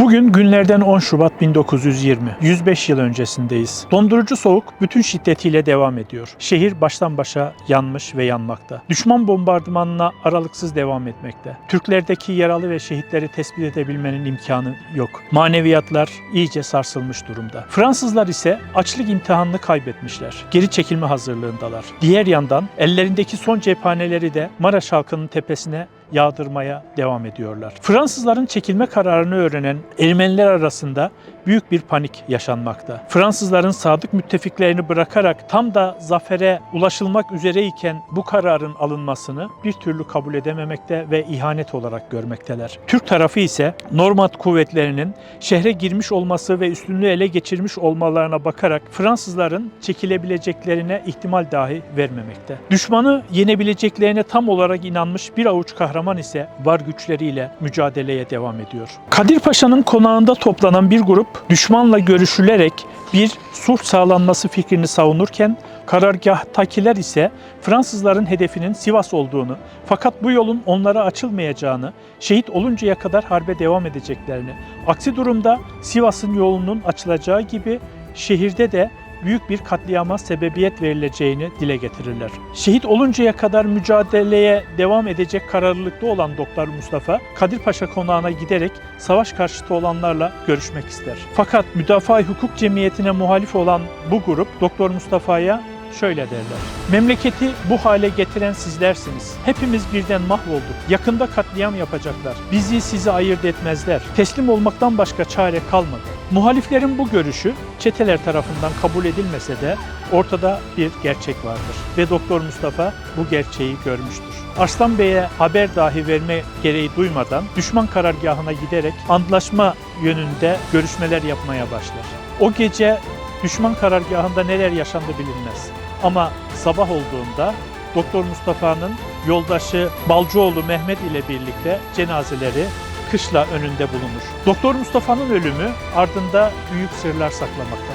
Bugün günlerden 10 Şubat 1920. 105 yıl öncesindeyiz. Dondurucu soğuk bütün şiddetiyle devam ediyor. Şehir baştan başa yanmış ve yanmakta. Düşman bombardımanına aralıksız devam etmekte. Türklerdeki yaralı ve şehitleri tespit edebilmenin imkanı yok. Maneviyatlar iyice sarsılmış durumda. Fransızlar ise açlık imtihanını kaybetmişler. Geri çekilme hazırlığındalar. Diğer yandan ellerindeki son cephaneleri de Maraş halkının tepesine yağdırmaya devam ediyorlar. Fransızların çekilme kararını öğrenen Ermeniler arasında büyük bir panik yaşanmakta. Fransızların sadık müttefiklerini bırakarak tam da zafere ulaşılmak üzereyken bu kararın alınmasını bir türlü kabul edememekte ve ihanet olarak görmekteler. Türk tarafı ise Normand kuvvetlerinin şehre girmiş olması ve üstünlüğü ele geçirmiş olmalarına bakarak Fransızların çekilebileceklerine ihtimal dahi vermemekte. Düşmanı yenebileceklerine tam olarak inanmış bir avuç kahraman ise var güçleriyle mücadeleye devam ediyor. Kadir Paşa'nın konağında toplanan bir grup düşmanla görüşülerek bir sulh sağlanması fikrini savunurken karargahtakiler ise Fransızların hedefinin Sivas olduğunu fakat bu yolun onlara açılmayacağını, şehit oluncaya kadar harbe devam edeceklerini, aksi durumda Sivas'ın yolunun açılacağı gibi şehirde de büyük bir katliama sebebiyet verileceğini dile getirirler. Şehit oluncaya kadar mücadeleye devam edecek kararlılıkta olan Doktor Mustafa, Kadir Paşa konağına giderek savaş karşıtı olanlarla görüşmek ister. Fakat Müdafaa Hukuk Cemiyeti'ne muhalif olan bu grup Doktor Mustafa'ya şöyle derler. Memleketi bu hale getiren sizlersiniz. Hepimiz birden mahvolduk. Yakında katliam yapacaklar. Bizi sizi ayırt etmezler. Teslim olmaktan başka çare kalmadı. Muhaliflerin bu görüşü çeteler tarafından kabul edilmese de ortada bir gerçek vardır ve Doktor Mustafa bu gerçeği görmüştür. Arslan Bey'e haber dahi verme gereği duymadan düşman karargahına giderek antlaşma yönünde görüşmeler yapmaya başlar. O gece düşman karargahında neler yaşandı bilinmez. Ama sabah olduğunda Doktor Mustafa'nın yoldaşı Balcıoğlu Mehmet ile birlikte cenazeleri kışla önünde bulunur. Doktor Mustafa'nın ölümü ardında büyük sırlar saklamaktadır.